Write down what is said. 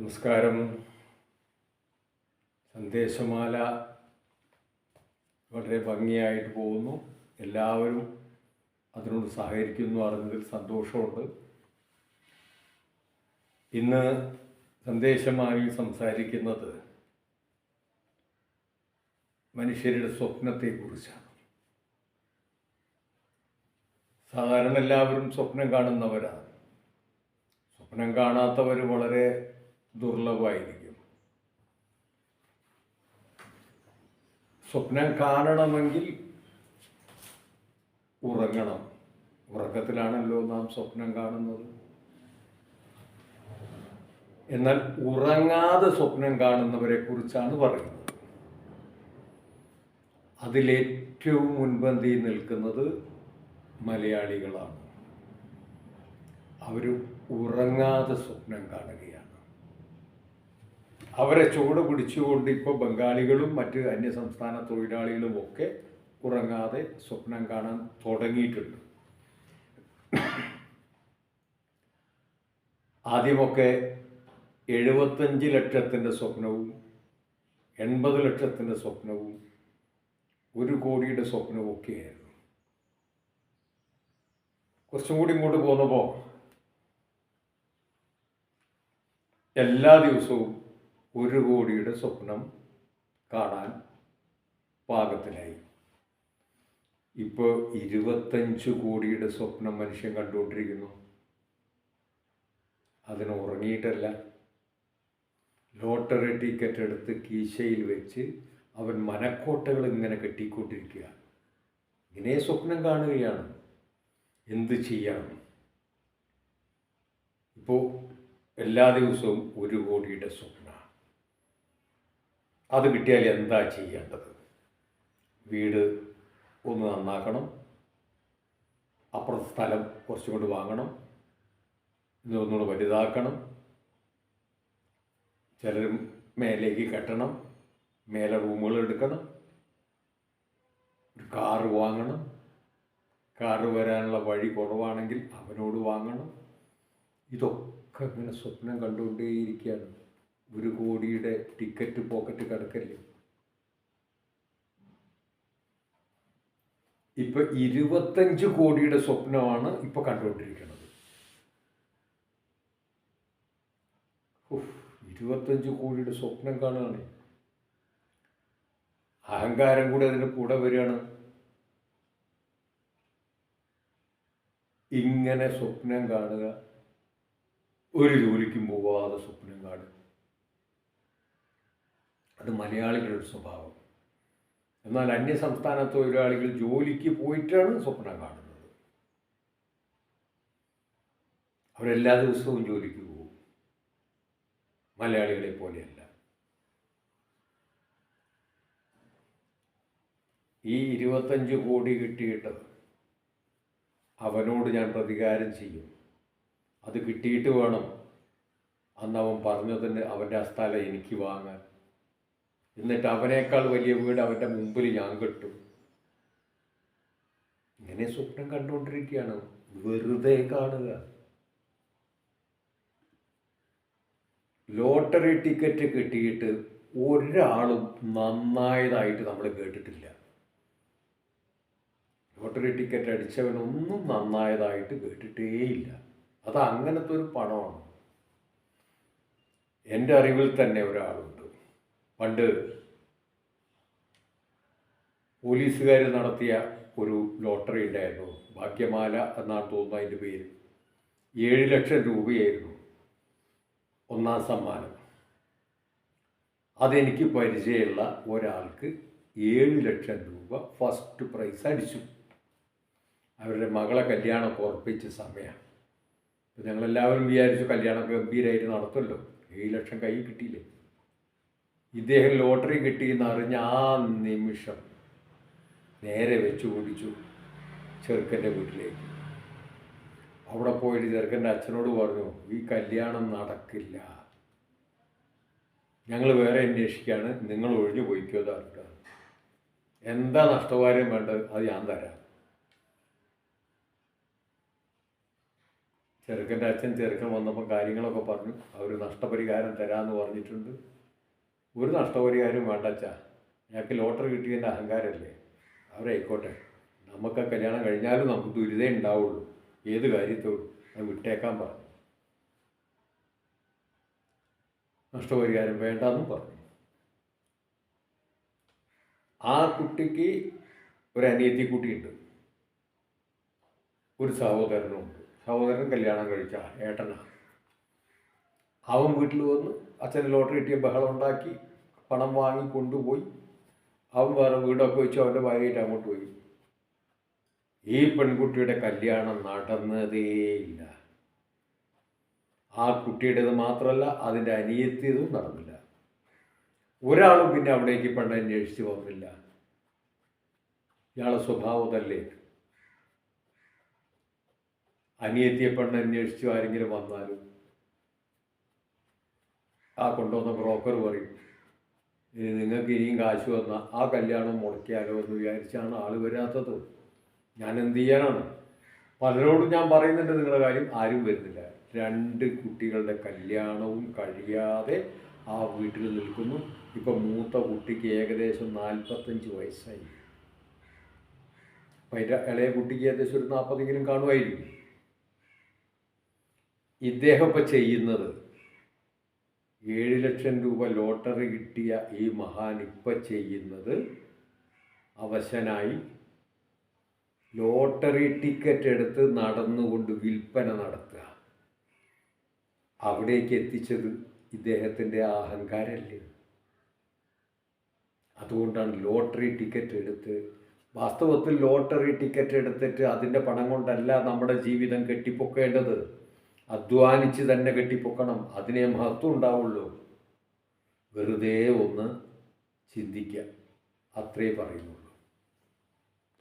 നമസ്കാരം. സന്ദേശമാല വളരെ ഭംഗിയായിട്ട് പോകുന്നു. എല്ലാവരും അതിനോട് സഹകരിക്കുന്നു അറിഞ്ഞതിൽ സന്തോഷമുണ്ട്. ഇന്ന് സന്ദേശമായി സംസാരിക്കുന്നത് മനുഷ്യരുടെ സ്വപ്നത്തെക്കുറിച്ചാണ്. സാധാരണ എല്ലാവരും സ്വപ്നം കാണുന്നവരാണ്. സ്വപ്നം കാണാത്തവർ വളരെ ദുർലഭമായിരിക്കും സ്വപ്നം കാണണമെങ്കിൽ ഉറങ്ങണം. ഉറക്കത്തിലാണല്ലോ നാം സ്വപ്നം കാണുന്നത്. എന്നാൽ ഉറങ്ങാതെ സ്വപ്നം കാണുന്നവരെ കുറിച്ചാണ് പറയുന്നത്. അതിലേറ്റവും മുൻപന്തിയിൽ നിൽക്കുന്നത് മലയാളികളാണ്. അവർ ഉറങ്ങാതെ സ്വപ്നം കാണുകയാണ്. അവരെ ചുവട് പിടിച്ചുകൊണ്ട് ഇപ്പോൾ ബംഗാളികളും മറ്റ് അന്യസംസ്ഥാന തൊഴിലാളികളും ഒക്കെ ഉറങ്ങാതെ സ്വപ്നം കാണാൻ തുടങ്ങിയിട്ടുണ്ട്. ആദ്യമൊക്കെ എഴുപത്തഞ്ച് ലക്ഷത്തിന്റെ സ്വപ്നവും എൺപത് ലക്ഷത്തിന്റെ സ്വപ്നവും ഒരു കോടിയുടെ സ്വപ്നവും ഒക്കെയായിരുന്നു. കുറച്ചും കൂടി ഇങ്ങോട്ട് പോന്നപ്പോൾ എല്ലാ ദിവസവും ഒരു കോടിയുടെ സ്വപ്നം കാണാൻ പാകത്തിലായി ഇപ്പോൾ ഇരുപത്തഞ്ച് കോടിയുടെ സ്വപ്നം മനുഷ്യൻ കണ്ടുകൊണ്ടിരിക്കുന്നു. അതിന് ഉറങ്ങിയിട്ടല്ല. ലോട്ടറി ടിക്കറ്റ് എടുത്ത് കീശയിൽ വെച്ച് അവൻ മനക്കോട്ടകൾ ഇങ്ങനെ കെട്ടിക്കൊണ്ടിരിക്കുക. ഇങ്ങനെ സ്വപ്നം കാണുകയാണ്. എന്ത് ചെയ്യണം ഇപ്പോൾ എല്ലാ ദിവസവും ഒരു കോടിയുടെ സ്വപ്നമാണ് അത് കിട്ടിയാൽ എന്താ ചെയ്യേണ്ടത്? വീട് ഒന്ന് നന്നാക്കണം. അപ്പുറത്തെ സ്ഥലം കുറച്ചും കൂടി വാങ്ങണം. ഇതൊന്നുകൂടെ വലുതാക്കണം. ചിലർ മേലേക്ക് കെട്ടണം. മേലെ റൂമുകൾ എടുക്കണം. ഒരു കാറ് വാങ്ങണം. കാറ് വരാനുള്ള വഴി കുറവാണെങ്കിൽ അവനോട് വാങ്ങണം. ഇതൊക്കെ ഇങ്ങനെ സ്വപ്നം കണ്ടുകൊണ്ടേയിരിക്കുകയാണ്. ഒരു കോടിയുടെ ടിക്കറ്റ് പോക്കറ്റ് കിടക്കല്ലേ ഇപ്പൊ ഇരുപത്തഞ്ച് കോടിയുടെ സ്വപ്നമാണ് ഇപ്പൊ കണ്ടുകൊണ്ടിരിക്കുന്നത്. ഇരുപത്തഞ്ച് കോടിയുടെ സ്വപ്നം കാണുകയാണ്. അഹങ്കാരം കൂടെ അതിന് കൂടെ വരികയാണ്. ഇങ്ങനെ സ്വപ്നം കാണുക ഒരു ജോലിക്കും പോവാതെ സ്വപ്നം കാണുക. അത് മലയാളികളുടെ സ്വഭാവം. എന്നാൽ അന്യ സംസ്ഥാന തൊഴിലാളികൾ ജോലിക്ക് പോയിട്ടാണ് സ്വപ്നം കാണുന്നത്. അവരെല്ലാ ദിവസവും ജോലിക്ക് പോകും. മലയാളികളെ പോലെയല്ല. ഈ ഇരുപത്തഞ്ച് കോടി കിട്ടിയിട്ട് അവനോട് ഞാൻ പ്രതികാരം ചെയ്യും. അത് കിട്ടിയിട്ട് വേണം. അന്ന് അവൻ പറഞ്ഞതിന് അവന്റെ ആ സ്ഥലം എനിക്ക് വാങ്ങാൻ. എന്നിട്ട് അവനേക്കാൾ വലിയ വീട് അവന്റെ മുമ്പിൽ ഞാൻ കെട്ടും. ഇങ്ങനെ സ്വപ്നം കണ്ടുകൊണ്ടിരിക്കുകയാണ്. വെറുതെ കാണുക. ലോട്ടറി ടിക്കറ്റ് കിട്ടിയിട്ട് ഒരാളും നന്നായതായിട്ട് നമ്മൾ കേട്ടിട്ടില്ല. ലോട്ടറി ടിക്കറ്റ് അടിച്ചവനൊന്നും നന്നായതായിട്ട് കേട്ടിട്ടേയില്ല. അത് അങ്ങനത്തെ ഒരു പണമാണ്. എന്റെ അറിവിൽ തന്നെ ഒരാളുണ്ട്. പണ്ട് പോലീസുകാർ നടത്തിയ ഒരു ലോട്ടറി ഉണ്ടായിരുന്നു. ഭാഗ്യമാല എന്നാണ് തോന്നുന്നു അതിന്റെ പേര്. ഏഴ് ലക്ഷം രൂപയായിരുന്നു ഒന്നാം സമ്മാനം. അതെനിക്ക് പരിചയമുള്ള ഒരാൾക്ക് ഏഴ് ലക്ഷം രൂപ ഫസ്റ്റ് പ്രൈസ് അടിച്ചു. അവരുടെ മകളെ കല്യാണമൊക്കെ ഉറപ്പിച്ച സമയമാണ് ഞങ്ങളെല്ലാവരും വിചാരിച്ചു കല്യാണം ഗംഭീരമായിട്ട് നടത്തുമല്ലോ. ഏഴ് ലക്ഷം കൈ കിട്ടിയില്ലേ? ഇദ്ദേഹം ലോട്ടറി കിട്ടിയെന്ന് അറിഞ്ഞ ആ നിമിഷം നേരെ വെച്ചു കുടിച്ചു ചെറുക്കന്റെ വീട്ടിലേക്ക്. അവിടെ പോയിട്ട് ചെറുക്കന്റെ അച്ഛനോട് പറഞ്ഞു ഈ കല്യാണം നടക്കില്ല. ഞങ്ങൾ വേറെ അന്വേഷിക്കുകയാണ് നിങ്ങൾ ഒഴിഞ്ഞു പോയിക്കോ താർക്കാണ് എന്താ നഷ്ടപരിഹാരം വേണ്ടത്? അത് ഞാൻ തരാം. ചെറുക്കന്റെ അച്ഛൻ ചെറുക്കൻ വന്നപ്പോൾ കാര്യങ്ങളൊക്കെ പറഞ്ഞു. അവർ നഷ്ടപരിഹാരം തരാമെന്ന് പറഞ്ഞിട്ടുണ്ട്. ഒരു നഷ്ടപരിഹാരവും വേണ്ട അച്ഛാ. ഞങ്ങൾക്ക് ലോട്ടറി കിട്ടിയതിന്റെ അഹങ്കാരമല്ലേ? അവരായിക്കോട്ടെ. നമുക്ക് ആ കല്യാണം കഴിഞ്ഞാലും നമുക്ക് ദുരിതേ ഉണ്ടാവുള്ളൂ. ഏത് കാര്യത്തോടും അത് വിട്ടേക്കാൻ പറഞ്ഞു. നഷ്ടപരിഹാരം വേണ്ടെന്നും പറഞ്ഞു. ആ കുട്ടിക്ക് ഒരു അനിയത്തി കുട്ടിയുണ്ട്. ഒരു സഹോദരനുണ്ട് സഹോദരൻ കല്യാണം കഴിച്ച ഏട്ടനാണ്. അവൻ വീട്ടിൽ വന്ന് അച്ഛന് ലോട്ടറി കിട്ടിയ ബഹളം ഉണ്ടാക്കി പണം വാങ്ങി കൊണ്ടുപോയി. അവൻ വേറെ വീടൊക്കെ വെച്ച് അവന്റെ ഭാര്യയായിട്ട് അങ്ങോട്ട് പോയി. ഈ പെൺകുട്ടിയുടെ കല്യാണം നടന്നതേയില്ല ആ കുട്ടിയുടേത് മാത്രമല്ല അതിന്റെ അനിയത്തിയതും നടന്നില്ല. ഒരാളും പിന്നെ അവിടേക്ക് പണ്ട് അന്വേഷിച്ച് വന്നില്ല. ഇയാളെ സ്വഭാവതല്ലേ അനിയത്തിയെ പെണ്ണ് അന്വേഷിച്ചു ആരെങ്കിലും വന്നാലും ആ കൊണ്ടുവന്ന ബ്രോക്കർ പറയും ഇനി നിങ്ങൾക്ക് ഇനിയും കാശ് വന്നാൽ ആ കല്യാണം മുടക്കിയാലോ എന്ന് വിചാരിച്ചാണ് ആൾ വരാത്തത്. ഞാൻ എന്ത് ചെയ്യാനാണ്? പലരോടും ഞാൻ പറയുന്നുണ്ട് നിങ്ങളുടെ കാര്യം ആരും വരുന്നില്ല. രണ്ട് കുട്ടികളുടെ കല്യാണവും കഴിയാതെ ആ വീട്ടിൽ നിൽക്കുന്നു. ഇപ്പം മൂത്ത കുട്ടിക്ക് ഏകദേശം നാൽപ്പത്തഞ്ച് വയസ്സായി. അപ്പം അതിന്റെ ഇളയ കുട്ടിക്ക് ഏകദേശം ഒരു നാൽപ്പതെങ്കിലും കാണുമായിരിക്കും. ഇദ്ദേഹം ഇപ്പം ചെയ്യുന്നത് ഏഴ് ലക്ഷം രൂപ ലോട്ടറി കിട്ടിയ ഈ മഹാൻ ഇപ്പം ചെയ്യുന്നത് അവശനായി ലോട്ടറി ടിക്കറ്റ് എടുത്ത് നടന്നുകൊണ്ട് വിൽപ്പന നടത്തുക. അവിടേക്ക് എത്തിച്ചത് ഇദ്ദേഹത്തിന്റെ അഹങ്കാരമല്ലേ? അതുകൊണ്ടാണ് ലോട്ടറി ടിക്കറ്റ് എടുത്ത് വാസ്തവത്തിൽ ലോട്ടറി ടിക്കറ്റ് എടുത്തിട്ട് അതിന്റെ പണം കൊണ്ടല്ല നമ്മുടെ ജീവിതം കെട്ടിപ്പൊക്കേണ്ടത്. അധ്വാനിച്ച് തന്നെ കെട്ടിപ്പൊക്കണം. അതിനെ മഹത്വം ഉണ്ടാവുള്ളൂ. വെറുതെ ഒന്ന് ചിന്തിക്കുക അത്രേ പറയുന്നുള്ളൂ